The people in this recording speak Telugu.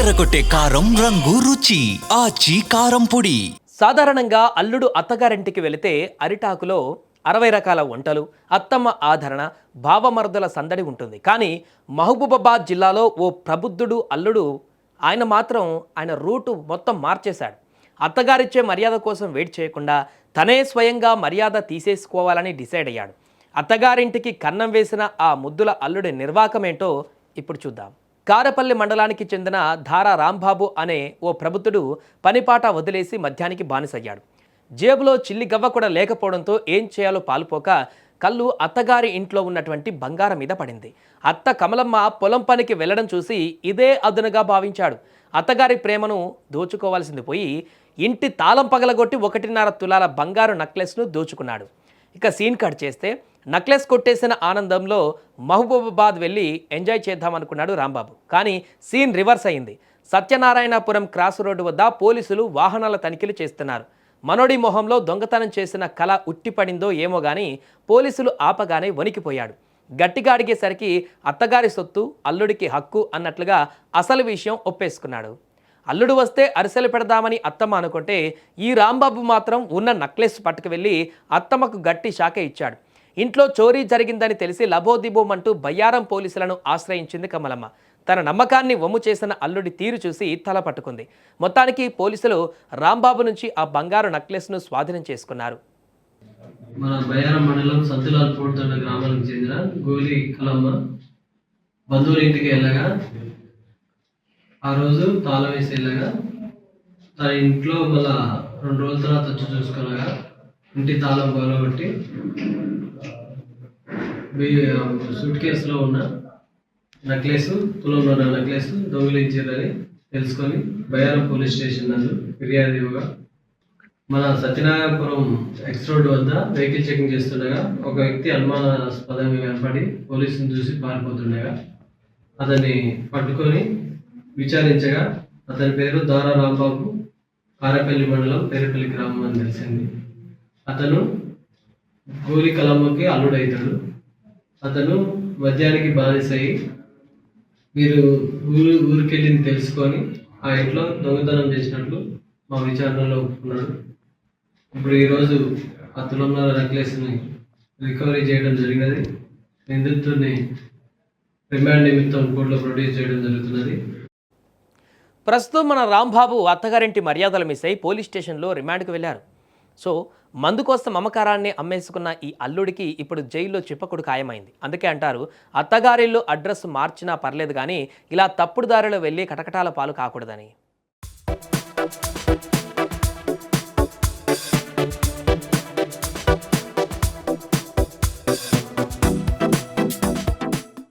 అదరగొట్టే కారం రంగు రుచి ఆచి కారం పొడి. సాధారణంగా అల్లుడు అత్తగారింటికి వెళితే అరిటాకులో అరవై రకాల వంటలు అత్తమ్మ ఆదరణ భావమరుదల సందడి ఉంటుంది. కానీ మహబూబాబాద్ జిల్లాలో ఓ ప్రబుద్ధుడు అల్లుడు ఆయన మాత్రం ఆయన రూటు మొత్తం మార్చేశాడు. అత్తగారిచ్చే మర్యాద కోసం వెయిట్ చేయకుండా తనే స్వయంగా మర్యాద తీసేసుకోవాలని డిసైడ్ అయ్యాడు. అత్తగారింటికి కన్నం వేసిన ఆ ముద్దుల అల్లుడి నిర్వాకమేంటో ఇప్పుడు చూద్దాం. కారపల్లి మండలానికి చెందిన ధారా రాంబాబు అనే ఓ ప్రబుద్ధుడు పనిపాట వదిలేసి మద్యానికి బానిసయ్యాడు. జేబులో చిల్లి గవ్వ కూడా లేకపోవడంతో ఏం చేయాలో పాలుపోక కళ్ళు అత్తగారి ఇంట్లో ఉన్నటువంటి బంగారం మీద పడింది. అత్త కమలమ్మ పొలం పనికి వెళ్ళడం చూసి ఇదే అదునుగా భావించాడు. అత్తగారి ప్రేమను దోచుకోవాల్సింది పోయి ఇంటి తాళం పగలగొట్టి ఒకటిన్నర తులాల బంగారు నెక్లెస్ను దోచుకున్నాడు. ఇక సీన్ కట్ చేస్తే నక్లెస్ కొట్టేసిన ఆనందంలో మహబూబాబాద్ వెళ్ళి ఎంజాయ్ చేద్దామనుకున్నాడు రాంబాబు. కానీ సీన్ రివర్స్ అయింది. సత్యనారాయణపురం క్రాస్ రోడ్డు వద్ద పోలీసులు వాహనాల తనిఖీలు చేస్తున్నారు. మనోడి మొహంలో దొంగతనం చేసిన కళ ఉట్టిపడిందో ఏమో గాని పోలీసులు ఆపగానే వణికిపోయాడు. గట్టిగా అడిగేసరికి అత్తగారి సొత్తు అల్లుడికి హక్కు అన్నట్లుగా అసలు విషయం ఒప్పేసుకున్నాడు. అల్లుడు వస్తే అరిసెలు పెడదామని అత్తమ్మ అనుకుంటే ఈ రాంబాబు మాత్రం ఉన్న నక్లెస్ పట్టుకు వెళ్ళి అత్తమ్మకు గట్టి శాఖ ఇచ్చాడు. ఇంట్లో చోరీ జరిగిందని తెలిసి లబోదిబోమంటూ బయ్యారం పోలీసులను ఆశ్రయించింది కమలమ్మ. తన నమ్మకాన్ని వమ్ము చేసిన అల్లుడి తీరు చూసి తల పట్టుకుంది. మొత్తానికి పోలీసులు రాంబాబు నుంచి ఆ బంగారు నక్లెస్ను స్వాధీనం చేసుకున్నారు. మన బయ్యారం మండలం సంతులాల్ గ్రామానికి చెందిన గోలి కలమ్మ బంధువుల ఇంటికి వెళ్ళగా ఆ రోజు తాళం వేసి వెళ్ళగా తన ఇంట్లో మళ్ళా రెండు రోజుల తర్వాత వచ్చి చూసుకునగా ఇంటి తాళం పగలగొట్టి సూట్ కేసులో ఉన్న నెక్లెస్ తులంలో ఉన్న నెక్లెస్ దొంగిలించారని తెలుసుకొని బయారం పోలీస్ స్టేషన్ నందు ఫిర్యాదు ఇవ్వగా మన సత్యనారాయణపురం ఎక్స్ రోడ్ వద్ద వెహికల్ చెకింగ్ చేస్తుండగా ఒక వ్యక్తి అనుమానాస్పదంగా కనపడి పోలీసుని చూసి పారిపోతుండగా అతన్ని పట్టుకొని విచారించగా అతని పేరు దారా రాంబాబు కారపల్లి మండలం పేరుపల్లి గ్రామం అని తెలిసింది. అతను గోలి కలమ్మకి అల్లుడైతాడు. అతను మద్యానికి బానిసయ్యి మీరు ఊరు ఊరికెళ్ళింది తెలుసుకొని ఆ ఇంట్లో దొంగతనం చేసినట్లు మా విచారణలో ఒప్పుకున్నాడు. ఇప్పుడు ఈరోజు ఆ తులంన్నర నెక్లెస్ని రికవరీ చేయడం జరిగినది. నిందితుడిని రిమాండ్ నిమిత్తం కోర్టులో ప్రొడ్యూస్ చేయడం జరుగుతున్నది. ప్రస్తుతం మన రాంబాబు అత్తగారింటి మర్యాదలు మిస్ అయి పోలీస్ స్టేషన్లో రిమాండ్కు వెళ్ళారు. సో మందు కోసం మమకారాన్ని అమ్మేసుకున్న ఈ అల్లుడికి ఇప్పుడు జైల్లో చిప్పకుడు ఖాయమైంది. అందుకే అంటారు అత్తగారిల్లు అడ్రస్ మార్చినా పర్లేదు కానీ ఇలా తప్పుడు దారిలో వెళ్ళి కటకటాల పాలు కాకూడదని.